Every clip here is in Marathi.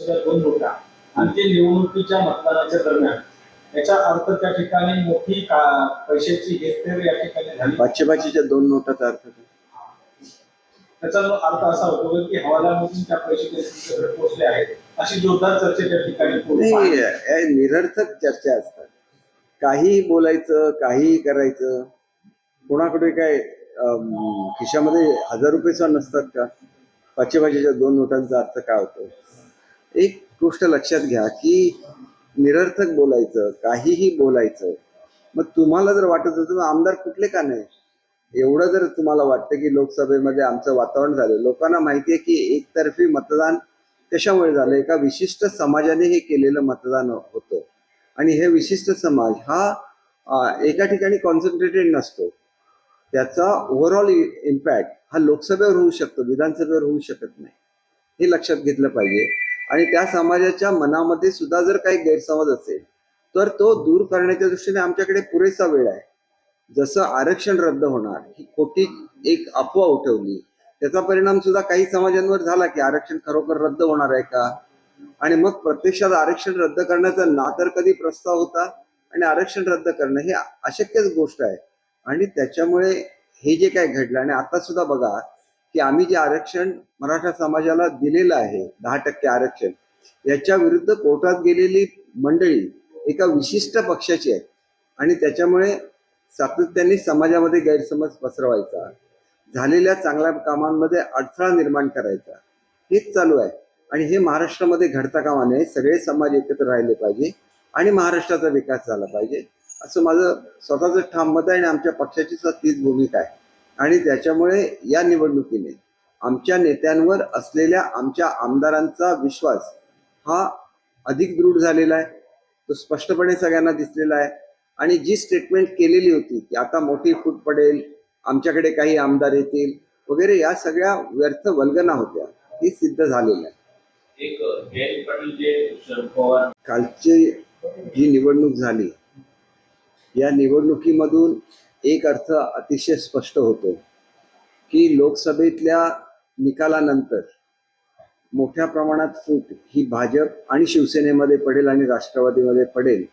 दोन नोटा आणि ते निवडणुकीच्या मतदानाच्या दरम्यान. याचा अर्थ त्या ठिकाणी मोठी पैशाची हेरफेर या ठिकाणी झाली. पाचशे पाचशेच्या दोन नोटाचा अर्थ? त्याचा अर्थ असा होतो की हवालामधून त्या पैसे पोहोचले आहेत. अशी जोरदार चर्चा त्या ठिकाणी निरर्थक चर्चा असतात. काहीही बोलायचं काहीही करायचं. कोणाकडे काय खिशामध्ये हजार रुपये नसतात का? पाचशे पाचशेच्या दोन नोटांचा अर्थ काय होतो? एक गोष्ट लक्षात घ्या की निरर्थक बोलायचं काहीही बोलायचं मग तुम्हाला जर वाटत होतं आमदार कुठले का नाही? एवढं जर तुम्हाला वाटतं की लोकसभेमध्ये आमचं वातावरण झालं लोकांना माहिती आहे की एकतर्फी मतदान कशामुळे झालं? एका विशिष्ट समाजाने हे केलेलं मतदान होतं. आणि हे विशिष्ट समाज हा एका ठिकाणी कॉन्सन्ट्रेटेड नसतो. त्याचा ओव्हरऑल इम्पॅक्ट हा लोकसभेवर होऊ शकतो विधानसभेवर होऊ शकत नाही. हे लक्षात घेतलं पाहिजे. आणि त्या समाजाच्या मनामध्ये सुद्धा जर काही गैरसमज असेल तर तो दूर करण्याच्या दृष्टीने आमच्याकडे पुरेसा वेळ आहे. जसं आरक्षण रद्द होणार ही खोटी एक अफवा उठवली त्याचा परिणाम सुद्धा काही समाजांवर झाला की आरक्षण खरोखर रद्द होणार आहे का? आणि मग प्रत्यक्षात आरक्षण रद्द करण्याचा ना तर कधी प्रस्ताव होता? आणि आरक्षण रद्द करणं हे अशक्यच गोष्ट आहे. आणि त्याच्यामुळे हे जे काय घडलं आणि आता सुद्धा बघा की आम्ही जे आरक्षण मराठा समाजाला दिलेलं आहे दहा टक्के आरक्षण याच्या विरुद्ध कोर्टात गेलेली मंडळी एका विशिष्ट पक्षाची आहे आणि त्याच्यामुळे सातत्याने समाजामध्ये गैरसमज पसरवायचा झालेल्या चांगल्या कामांमध्ये अडथळा निर्माण करायचा हेच चालू आहे. आणि हे महाराष्ट्रामध्ये घडता कामा नये सगळे समाज एकत्र राहिले पाहिजे आणि महाराष्ट्राचा विकास झाला पाहिजे. असं माझं स्वतःचं ठाम मत आहे आणि आमच्या पक्षाची तीच भूमिका आहे. आणि त्याच्यामुळे या निवडणुकीने आमच्या नेत्यांवर असलेल्या आमच्या आमदारांचा विश्वास हा अधिक दृढ झालेला आहे. तो स्पष्टपणे सगळ्यांना दिसलेला आहे. आणि जी स्टेटमेंट केलेली होती की आता मोठी फूट पडेल आमच्याकडे काही आमदार येतील वगैरे या सगळ्या व्यर्थ वल्गना होत्या ही सिद्ध झालेल्या कालची जी निवडणूक झाली या निवडणुकीमधून एक अर्थ अतिशय स्पष्ट होतो की लोकसभेतल्या निकालानंतर मोठ्या प्रमाणात फूट ही भाजप आणि शिवसेनेमध्ये पडेल आणि राष्ट्रवादीमध्ये पडेल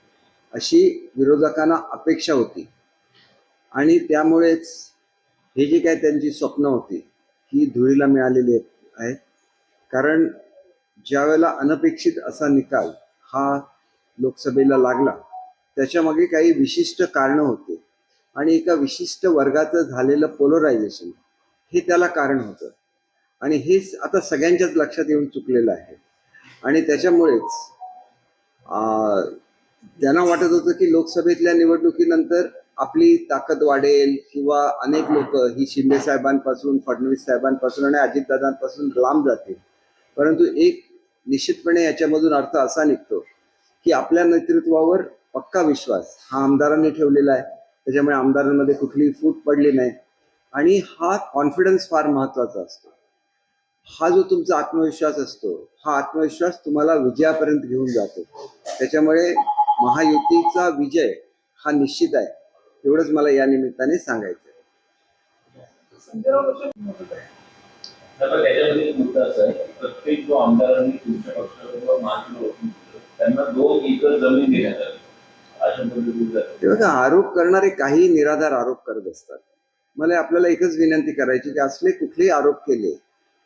अशी विरोधकांना अपेक्षा होती. आणि त्यामुळेच हे जे काय त्यांची स्वप्न होती ही धुळीला मिळालेली आहेत कारण ज्यावेळेला अनपेक्षित असा निकाल हा लोकसभेला लागला त्याच्यामागे काही विशिष्ट कारणं होते. आणि एका विशिष्ट वर्गाचं झालेलं पोलरायझेशन हे त्याला कारण होतं. आणि हेच आता सगळ्यांच्याच लक्षात येऊन चुकलेलं आहे. आणि त्याच्यामुळेच त्यांना वाटत होतं की लोकसभेतल्या निवडणुकीनंतर आपली ताकद वाढेल किंवा अनेक लोक ही शिंदे साहेबांपासून फडणवीस साहेबांपासून आणि अजितदादांपासून लांब जातील. परंतु एक निश्चितपणे याच्यामधून अर्थ असा निघतो की आपल्या नेतृत्वावर पक्का विश्वास हा आमदारांनी ठेवलेला आहे. त्याच्यामुळे आमदारांमध्ये कुठलीही फूट पडली नाही. आणि हा कॉन्फिडन्स फार महत्त्वाचा असतो. हा जो तुमचा आत्मविश्वास असतो हा आत्मविश्वास तुम्हाला विजयापर्यंत घेऊन जातो. त्याच्यामुळे महायुतीचा विजय हा निश्चित आहे. एवढंच मला या निमित्ताने सांगायचं आहे. त्याच्यामध्ये मुद्दा असा आहे प्रत्येक जो आमदारांनी त्यांना दोन एकर जमीन देण्यात आली. ते बघा आरोप करणारे काही निराधार आरोप करत असतात. मला आपल्याला एकच विनंती करायची की असले कुठलेही आरोप केले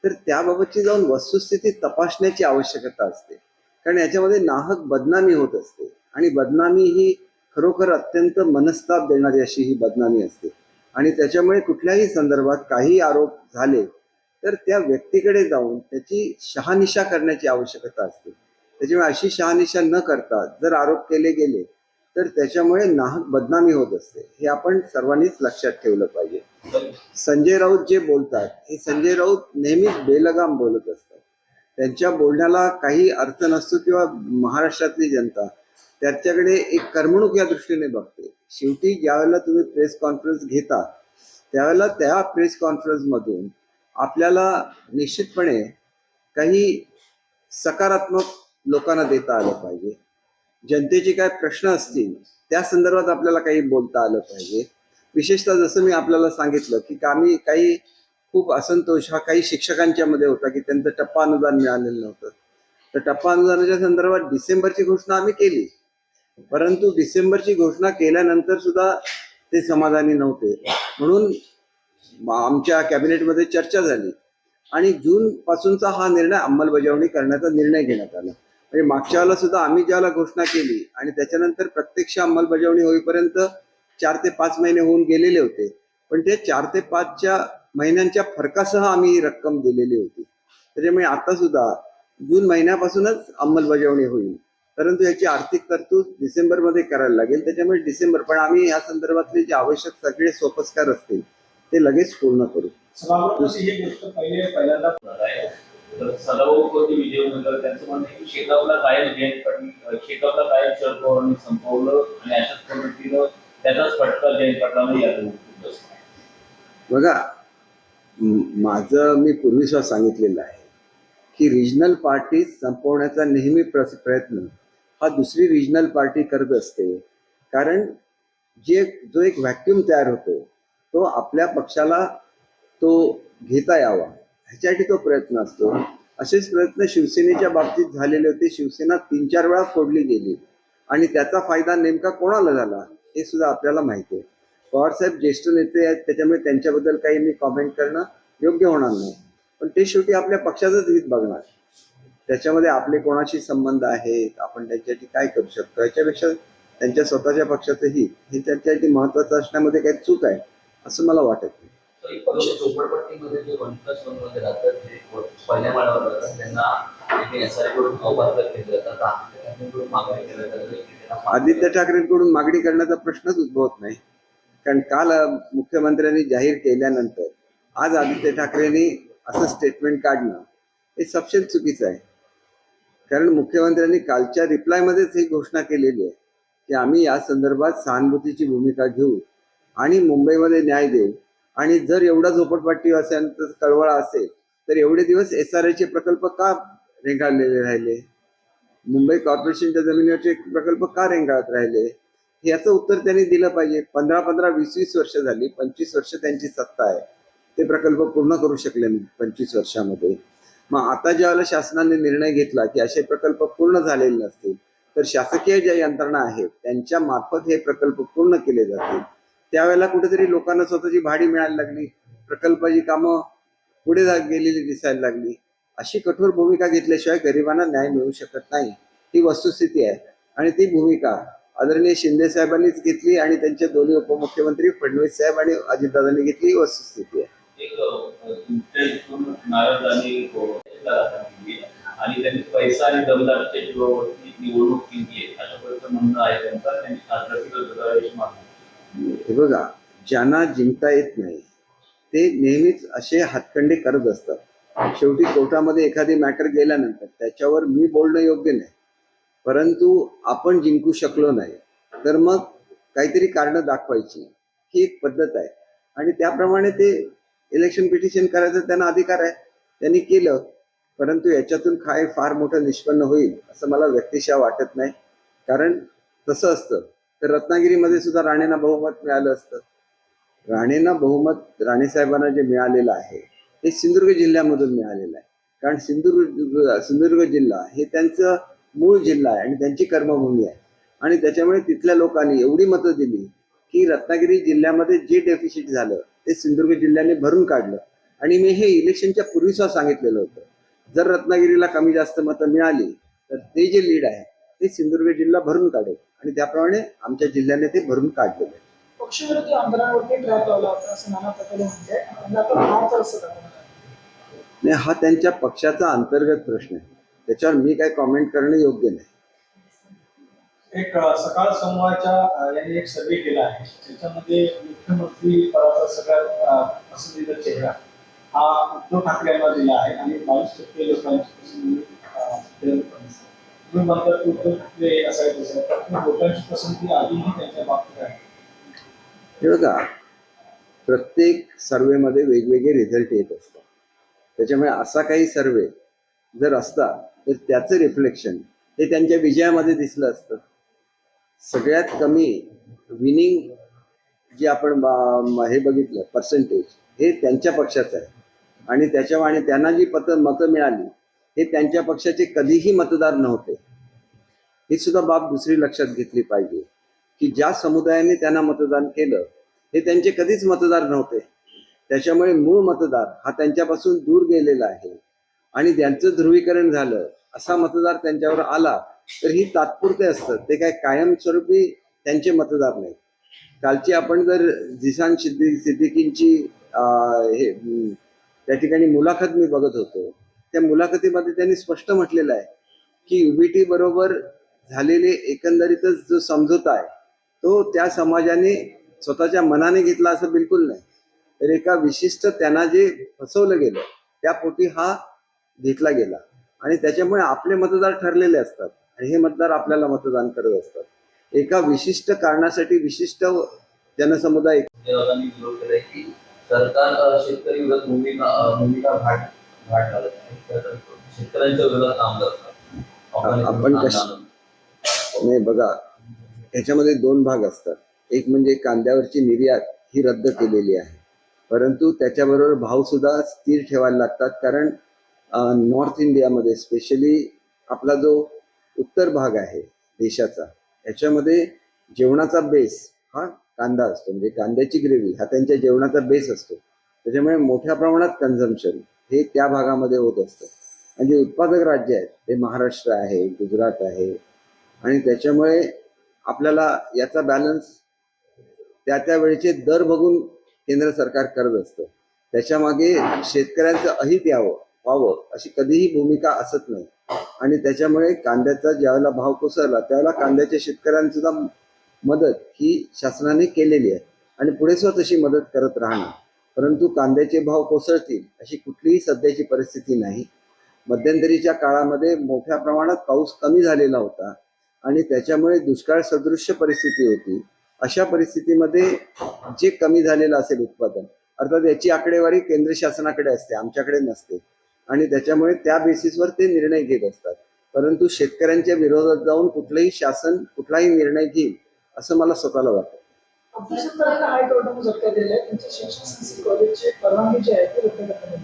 तर त्याबाबतची जाऊन वस्तुस्थिती तपासण्याची आवश्यकता असते. कारण याच्यामध्ये नाहक बदनामी होत असते. आणि बदनामी ही खरोखर अत्यंत मनस्ताप देणारी अशी ही बदनामी असते. आणि त्याच्यामुळे कुठल्याही संदर्भात काही आरोप झाले तर त्या व्यक्तीकडे जाऊन त्याची शहानिशा करण्याची आवश्यकता असते. त्याच्यामुळे अशी शहानिशा न करता जर आरोप केले गेले तर त्याच्यामुळे नाहक बदनामी होत असते. हे आपण सर्वांनीच लक्षात ठेवलं पाहिजे. संजय राऊत जे बोलतात हे संजय राऊत नेहमीच बेलगाम बोलत असतात. त्यांच्या बोलण्याला काही अर्थ नसतो किंवा महाराष्ट्रातली जनता त्याच्याकडे एक करमणूक या दृष्टीने बघते. शेवटी ज्यावेळेला तुम्ही प्रेस कॉन्फरन्स घेता त्यावेळेला त्या प्रेस कॉन्फरन्समधून आपल्याला निश्चितपणे काही सकारात्मक लोकांना देता आलं पाहिजे. जनतेचे काय प्रश्न असतील त्या संदर्भात आपल्याला काही बोलता आलं पाहिजे. विशेषतः जसं मी आपल्याला सांगितलं की आम्ही काही खूप असंतोष हा काही शिक्षकांच्या मध्ये होता की त्यांचं टप्पा अनुदान मिळालेलं नव्हतं. तर टप्पा अनुदानाच्या संदर्भात डिसेंबरची घोषणा आम्ही केली. परंतु डिसेंबरची घोषणा केल्यानंतर सुद्धा ते समाधानी नव्हते. म्हणून आमच्या कॅबिनेटमध्ये चर्चा झाली. आणि जून पासूनचा हा निर्णय अंमलबजावणी करण्याचा निर्णय घेण्यात आला. म्हणजे मागच्या वेळेला सुद्धा आम्ही ज्याला घोषणा केली आणि त्याच्यानंतर प्रत्यक्ष अंमलबजावणी होईपर्यंत चार ते पाच महिने होऊन गेलेले होते. पण ते चार ते पाचच्या महिन्यांच्या फरकासह आम्ही ही रक्कम दिलेली होती. त्याच्यामुळे आता सुद्धा जून महिन्यापासूनच अंमलबजावणी होईल. परंतु याची आर्थिक तरतूद डिसेंबरमध्ये करायला लागेल. त्याच्यामुळे डिसेंबर पण आम्ही या संदर्भातले जे आवश्यक सगळे सोपस्कार असतील ते लगेच पूर्ण करू. तर सदाभाऊ विजय उमेदवार. त्यांचं म्हणणं की शेकापला कायम जयंत पाटील शेकापला कायम शरद पवारांनी संपवलं आणि अशाच पद्धतीनं त्याचाच फटका जयंत पाटलांना यातून बघा माझं मी पूर्वीसुद्धा सांगितलेलं आहे की रिजनल पार्टी संपवण्याचा नेहमी प्र- प्रयत्न हा दुसरी रिजनल पार्टी करत असते. कारण जे जो एक व्हॅक्युम तयार होतो तो आपल्या पक्षाला तो घेता यावा. ह्याच्यासाठी तो प्रयत्न असतो. असेच प्रयत्न शिवसेनेच्या बाबतीत झालेले होते. शिवसेना तीन चार वेळा फोडली गेली. आणि त्याचा फायदा नेमका कोणाला झाला हे सुद्धा आपल्याला माहिती आहे. पवारसाहेब ज्येष्ठ नेते आहेत त्याच्यामुळे त्यांच्याबद्दल काही मी कॉमेंट करणं योग्य होणार नाही. पण ते शेवटी आपल्या पक्षाचंच हित बघणार. त्याच्यामध्ये आपले कोणाशी संबंध आहेत आपण त्यांच्यासाठी काय करू शकतो? याच्यापेक्षा त्यांच्या स्वतःच्या पक्षाचं हित हे त्यांच्यासाठी महत्वाचं असण्यामध्ये काही चूक आहे असं मला वाटत नाही. झोपडपट्टीमध्ये जे वन प्लस वनमध्ये राहतात जे पहिल्या माळावर राहतात त्यांना त्यांच्याकडून मागणी आदित्य ठाकरेंकडून मागणी करण्याचा प्रश्नच उद्भवत नाही. कारण काल मुख्यमंत्र्यांनी जाहीर केल्यानंतर आज आदित्य ठाकरेंनी असं स्टेटमेंट काढणं हे सपशेल चुकीचं आहे. कारण मुख्यमंत्र्यांनी कालच्या रिप्लायमध्येच ही घोषणा केलेली आहे की आम्ही या संदर्भात सहानुभूतीची भूमिका घेऊ आणि मुंबईमध्ये न्याय देऊ. आणि जर एवढा झोपडपट्टी असेल तर कळवळा असेल तर एवढे दिवस एस आर आयचे प्रकल्प का रेंगाळलेले राहिले? मुंबई कॉर्पोरेशनच्या जमिनीवरचे प्रकल्प का रेंगाळत राहिले? याचं उत्तर त्यांनी दिलं पाहिजे. पंधरा पंधरा वीस वीस वर्ष झाली पंचवीस वर्ष त्यांची सत्ता आहे. ते प्रकल्प पूर्ण करू शकले नाही पंचवीस वर्षामध्ये. मग आता ज्यावेळेला शासनाने निर्णय घेतला की असे प्रकल्प पूर्ण झालेले नसतील तर शासकीय ज्या यंत्रणा आहेत त्यांच्या मार्फत हे प्रकल्प पूर्ण केले जातील. त्यावेळेला कुठेतरी लोकांना स्वतःची भाडी मिळायला लागली प्रकल्पाची कामं पुढे गेलेली दिसायला लागली. अशी कठोर भूमिका घेतल्याशिवाय गरिबांना न्याय मिळू शकत नाही. ही वस्तुस्थिती आहे. आणि ती भूमिका आदरणीय शिंदे साहेबांनीच घेतली आणि त्यांचे दोन्ही उपमुख्यमंत्री फडणवीस साहेब आणि अजितदादांनी घेतली. ही वस्तुस्थिती आहे. आणि त्यांनी पैसा आणि दमदारच्या जीवावरती निवडणूक आहे. अशा प्रकारचं म्हणणं आहे त्यांनी हे बघा ज्यांना जिंकता येत नाही ते नेहमीच असे हातखंडे करत असतात. शेवटी कोर्टामध्ये एखादी मॅटर गेल्यानंतर त्याच्यावर मी बोलणं योग्य नाही. परंतु आपण जिंकू शकलो नाही तर मग काहीतरी कारणं दाखवायची ही एक पद्धत आहे. आणि त्याप्रमाणे ते इलेक्शन पिटिशन करायचा त्यांना अधिकार आहे. त्यांनी केलं परंतु याच्यातून काय फार मोठं निष्पन्न होईल असं मला व्यक्तिशः वाटत नाही. कारण तसं असतं तर रत्नागिरीमध्ये सुद्धा राणेंना बहुमत मिळालं असतं. राणेंना बहुमत राणेसाहेबांना जे मिळालेलं आहे ते सिंधुदुर्ग जिल्ह्यामधून मिळालेलं आहे. कारण सिंधुदुर्ग सिंधुदुर्ग जिल्हा हे त्यांचं मूळ जिल्हा आहे आणि त्यांची कर्मभूमी आहे. आणि त्याच्यामुळे तिथल्या लोकांनी एवढी मतं दिली की रत्नागिरी जिल्ह्यामध्ये जे डेफिशिट झालं ते सिंधुदुर्ग जिल्ह्याने भरून काढलं. आणि मी हे इलेक्शनच्या पूर्वीसुद्धा सांगितलेलं होतं. जर रत्नागिरीला कमी जास्त मतं मिळाली तर ते जे लीड आहे ते सिंधुदुर्ग जिल्हा भरून काढेल. आणि त्याप्रमाणे आमच्या जिल्ह्याने ते भरून काढलेलं आहे पक्षविरोधी आमदारांवरती ट्रॅप लावला होता असं नाना पटोले म्हणते त्यांना आपण हात असं दाखवणार नाही हा त्यांच्या पक्षाचा अंतर्गत प्रश्न आहे. त्याच्यावर मी काय कॉमेंट करणं योग्य नाही. एक अ, सकाळ समूहाच्या अ, यांनी एक सर्वे केला आहे. त्याच्यामध्ये मुख्यमंत्री पदाचा सगळ्यात अ, पसंतीचा चेहरा हा उद्धव ठाकरे यांना दिला आहे. आणि बावीस टक्के लोकांची पसंती अ, तुम्ही म्हणतात की उद्धव असायचे लोकांची पसंती अजूनही त्यांच्या बाबतीत आहे. हे बघा प्रत्येक सर्वेमध्ये वेगवेगळे रिझल्ट येत असतात. त्याच्यामुळे असा काही सर्वे जर असता तर त्याचं रिफ्लेक्शन हे त्यांच्या विजयामध्ये दिसलं असतं. सगळ्यात कमी विनिंग जे आपण हे बघितलं पर्सेंटेज हे त्यांच्या पक्षाचं आहे. आणि त्याच्या आणि त्यांना जी पत मतं मिळाली हे त्यांच्या पक्षाचे कधीही मतदार नव्हते. ही सुद्धा बाब दुसरी लक्षात घेतली पाहिजे की ज्या समुदायाने त्यांना मतदान केलं हे त्यांचे कधीच मतदार नव्हते. त्याच्यामुळे मूळ मतदार हा त्यांच्यापासून दूर गेलेला आहे. आणि त्यांचं ध्रुवीकरण झालं असा मतदार त्यांच्यावर आला तर ही तात्पुरते असतं. ते काय कायमस्वरूपी त्यांचे मतदार नाही कालची आपण जर जिसान सिद्दी सिद्दीकींची अं, हे त्या ठिकाणी मुलाखत मी बघत होतो. त्या मुलाखतीमध्ये त्यांनी स्पष्ट म्हटलेलं आहे की युबीटी बरोबर झालेले एकंदरीतच जो समझोता आहे तो त्या समाजाने स्वतःच्या मनाने घेतला असं बिलकुल नाही. तर एका विशिष्ट त्यांना जे फसवलं गेलं त्यापोटी हा घेतला गेला. आणि त्याच्यामुळे आपले मतदार ठरलेले असतात आणि हे मतदार आपल्याला मतदान करत असतात. एका विशिष्ट कारणासाठी विशिष्ट जनसमुदाय सरकार शेतकरी भूमिका भूमिका भाग तर शेतकऱ्यांच्या विरोधात आपण कश-. नाही बघा याच्यामध्ये दोन भाग असतात. एक म्हणजे कांद्यावरची निर्यात ही रद्द केलेली आहे. परंतु त्याच्याबरोबर भाव सुद्धा स्थिर ठेवायला लागतात. कारण नॉर्थ इंडियामध्ये स्पेशली आपला जो उत्तर भाग आहे देशाचा याच्यामध्ये जेवणाचा बेस हा कांदा असतो. म्हणजे कांद्याची ग्रेव्ही हा त्यांच्या जेवणाचा बेस असतो. त्याच्यामुळे मोठ्या प्रमाणात कन्झम्पशन हे त्या भागामध्ये होत असतं. आणि जे उत्पादक राज्य आहेत. ते महाराष्ट्र आहे गुजरात आहे. आणि त्याच्यामुळे आपल्याला याचा बॅलन्स त्या त्या वेळेचे दर बघून केंद्र सरकार करत असतं. त्याच्यामागे शेतकऱ्यांचं अहित यावं व्हावं अशी कधीही भूमिका असत नाही. आणि त्याच्यामुळे कांद्याचा ज्यावेळेला भाव कोसळला त्यावेळेला कांद्याच्या शेतकऱ्यांसुद्धा मदत ही शासनाने केलेली आहे. आणि पुढे सुद्धा तशी मदत करत राहणार. परंतु कांद्याचे भाव कोसळतील अशी कुठलीही सध्याची परिस्थिती नाही. मध्यंतरीच्या काळामध्ये मोठ्या प्रमाणात पाऊस कमी झालेला होता आणि त्याच्यामुळे दुष्काळ सदृश्य परिस्थिती होती. अशा परिस्थितीमध्ये जे कमी झालेलं असेल उत्पादन अर्थात याची आकडेवारी केंद्र शासनाकडे असते आमच्याकडे नसते. आणि त्याच्यामुळे त्या बेसिसवर ते निर्णय घेत असतात. परंतु शेतकऱ्यांच्या विरोधात जाऊन कुठलंही शासन कुठलाही निर्णय घेईल असं मला स्वतःला वाटतं. अभ्यासकांना हायकोर्टाने झटका दिलाय त्यांचे शिक्षण संस्था कॉलेजचे परवानगी जी आहे ती रद्द करण्यात आली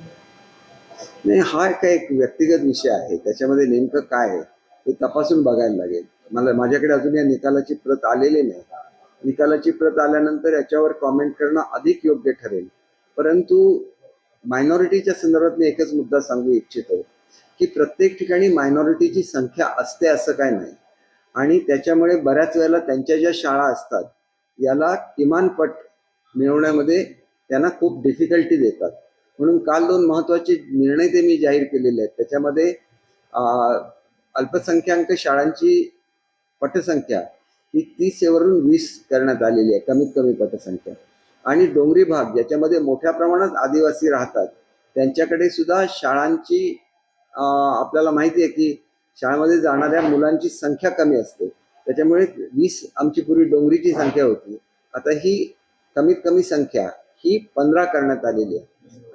नाही. हा काय एक व्यक्तिगत विषय आहे. त्याच्यामध्ये नेमकं काय आहे ते तपासून बघायला लागेल. मला माझ्याकडे अजून या निकालाची प्रत आलेली नाही. निकालाची प्रत आल्यानंतर याच्यावर कॉमेंट करणं अधिक योग्य ठरेल. परंतु मायनॉरिटीच्या संदर्भात मी एकच मुद्दा सांगू इच्छितो की प्रत्येक ठिकाणी मायनॉरिटीची संख्या असते असं काय नाही. आणि त्याच्यामुळे बऱ्याच वेळेला त्यांच्या ज्या शाळा असतात याला किमान पट मिळवण्यामध्ये त्यांना खूप डिफिकल्टी देतात. म्हणून काल दोन महत्त्वाचे निर्णय ते मी जाहीर केलेले आहेत. त्याच्यामध्ये अल्पसंख्याक शाळांची पटसंख्या ही तीसवरून वीस करण्यात आलेली आहे कमीत कमी पटसंख्या. आणि डोंगरी भाग ज्याच्यामध्ये मोठ्या प्रमाणात आदिवासी राहतात त्यांच्याकडे सुद्धा शाळांची आपल्याला माहिती आहे की शाळेमध्ये जाणाऱ्या मुलांची संख्या कमी असते. त्याच्यामुळे वीस आमची पूर्वी डोंगरीची संख्या होती. आता ही कमीत कमी संख्या ही पंधरा करण्यात आलेली आहे.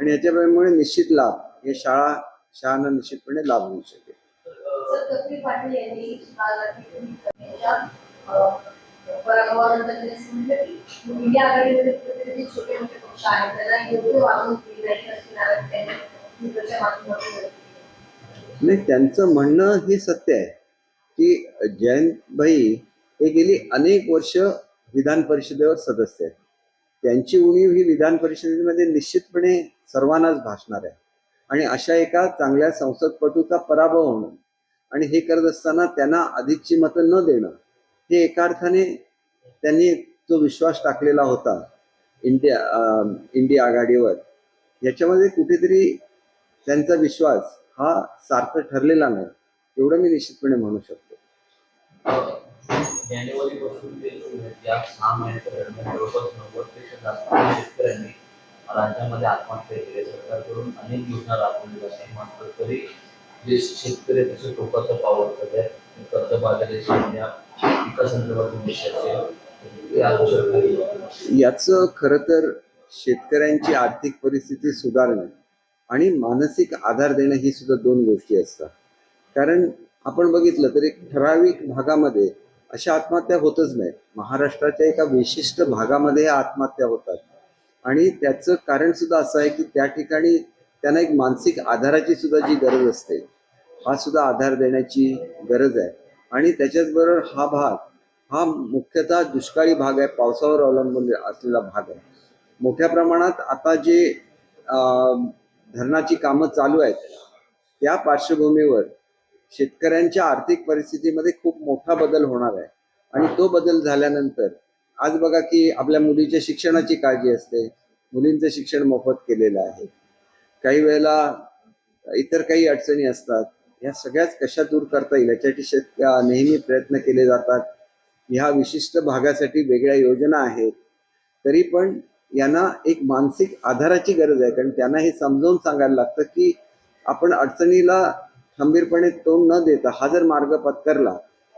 आणि याच्यामुळे निश्चित लाभ हे शाळा शाळांना निश्चितपणे लाभ होऊ शकेल. नाही त्यांचं म्हणणं हे सत्य आहे. की जयंत भाई हे गेली अनेक वर्ष विधान परिषदेवर सदस्य आहेत. त्यांची उणीव ही विधान परिषदेमध्ये निश्चितपणे सर्वांनाच भासणार आहे. आणि अशा एका चांगल्या संसदपटूचा पराभव होणं आणि हे करत असताना त्यांना अधिकची मतं न देणं हे एका अर्थाने त्यांनी जो विश्वास टाकलेला होता इंडिया इंडिया आघाडीवर याच्यामध्ये कुठेतरी त्यांचा विश्वास हा सार्थ ठरलेला नाही एवढं मी निश्चितपणे म्हणू शकतो. जानेवारीपासून ते या सहा महिन्याच्या दरम्यान जवळपास नव्वदपेक्षा जास्त शेतकऱ्यांनी राज्यामध्ये आत्महत्या केली सरकारकडून अनेक योजना राबवली जाते मात्र तरी जे शेतकरी त्याचं टोकाचं पावर सध्या कर्जबाजारी या पिकासंदर्भात विषय असेल याचं खरं तर शेतकऱ्यांची आर्थिक परिस्थिती सुधारणे आणि मानसिक आधार देणं ही सुद्धा दोन गोष्टी असतात. कारण आपण बघितलं तर एक ठराविक भागामध्ये अशा आत्महत्या होतच नाही. महाराष्ट्राच्या एका विशिष्ट भागामध्ये ह्या आत्महत्या होतात. आणि त्याचं कारण सुद्धा असं आहे की त्या ठिकाणी त्यांना एक मानसिक आधाराची सुद्धा जी गरज असते हा सुद्धा आधार देण्याची गरज आहे. आणि त्याच्याचबरोबर हा भाग हा मुख्यतः दुष्काळी भाग आहे पावसावर अवलंबून असलेला भाग आहे. मोठ्या प्रमाणात आता जे धरणाची कामं चालू आहेत त्या पार्श्वभूमीवर शेतकऱ्यांच्या आर्थिक परिस्थितीमध्ये खूप मोठा बदल होणार आहे. आणि तो बदल झाल्यानंतर आज बघा की आपल्या मुलीच्या शिक्षणाची काळजी असते. मुलींचं शिक्षण मोफत केलेलं आहे. काही वेळेला इतर काही अडचणी असतात. या सगळ्याच कशा दूर करता येईल याच्यासाठी शेत नेहमी प्रयत्न केले जातात. ह्या विशिष्ट भागासाठी वेगळ्या योजना आहेत. तरी पण यांना एक मानसिक आधाराची गरज आहे. कारण त्यांना हे समजावून सांगायला लागतं की आपण अडचणीला खंबीरपणे तोंड न देता हा जर मार्ग पत्करला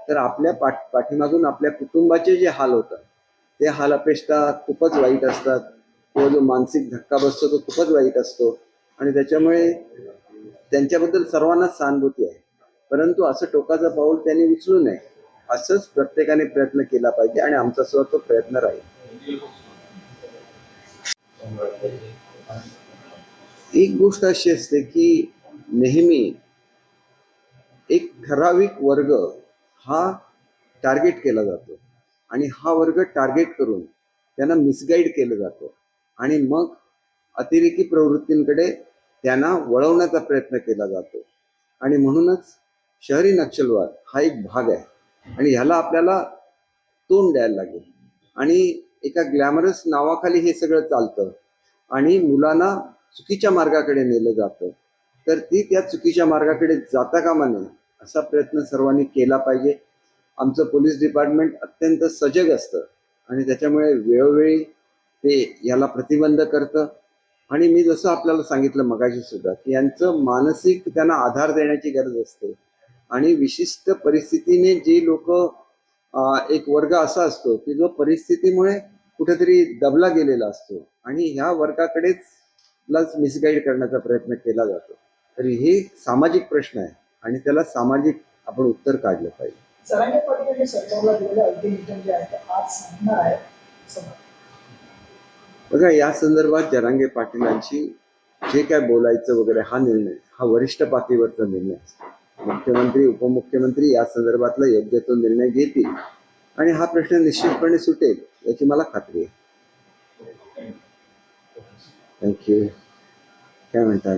तर आपल्या पाठ पाठीमागून आपल्या कुटुंबाचे जे हाल होतात ते हाल अपेक्षा खूपच वाईट असतात. तो जो मानसिक धक्का बसतो तो खूपच वाईट असतो. आणि त्याच्यामुळे त्यांच्याबद्दल सर्वांनाच सहानुभूती आहे. परंतु असं टोकाचं पाऊल त्यांनी उचलू नये. असंच प्रत्येकाने प्रयत्न केला पाहिजे आणि आमचा सुद्धा तो प्रयत्न राहील. एक गोष्ट अशी असते की नेहमी एक ठराविक वर्ग हा टार्गेट केला जातो. आणि हा वर्ग टार्गेट करून त्यांना मिसगाईड केलं जातं. आणि मग अतिरेकी प्रवृत्तींकडे त्यांना वळवण्याचा प्रयत्न केला जातो. आणि म्हणूनच शहरी नक्षलवाद हा एक भाग आहे. आणि ह्याला आपल्याला तोंड द्यायला लागेल. आणि एका ग्लॅमरस नावाखाली हे सगळं चालतं. आणि मुलांना चुकीच्या मार्गाकडे नेलं जातं. तर ती त्या चुकीच्या मार्गाकडे जाता कामा नये. असा प्रयत्न सर्वांनी केला पाहिजे. आमचं पोलीस डिपार्टमेंट अत्यंत सजग असतं आणि त्याच्यामुळे वेळोवेळी ते याला प्रतिबंध करतं. आणि मी जसं आपल्याला सांगितलं मगाशी सुद्धा की यांचं मानसिक त्यांना आधार देण्याची गरज असते. आणि विशिष्ट परिस्थितीने जे लोक एक वर्ग असा असतो की जो परिस्थितीमुळे कुठेतरी दबला गेलेला असतो आणि ह्या वर्गाकडेच लाच मिसगाईड करण्याचा प्रयत्न केला जातो. तर हे सामाजिक प्रश्न आहे. आणि त्याला सामाजिक आपण उत्तर काढलं पाहिजे. जरांगे पाटील यांनी सरकारला दिलेलं अल्टिमेटम जे आहे. ते आज सांगणार आहे असं म्हणतात. बघा या संदर्भात जरांगे पाटीलांची जे काय बोलायचं वगैरे हा निर्णय हा वरिष्ठ पातळीवरचा निर्णय असतो. मुख्यमंत्री उपमुख्यमंत्री या संदर्भातला योग्य तो निर्णय घेतील आणि हा प्रश्न निश्चितपणे सुटेल याची मला खात्री आहे. थँक्यू काय म्हणता?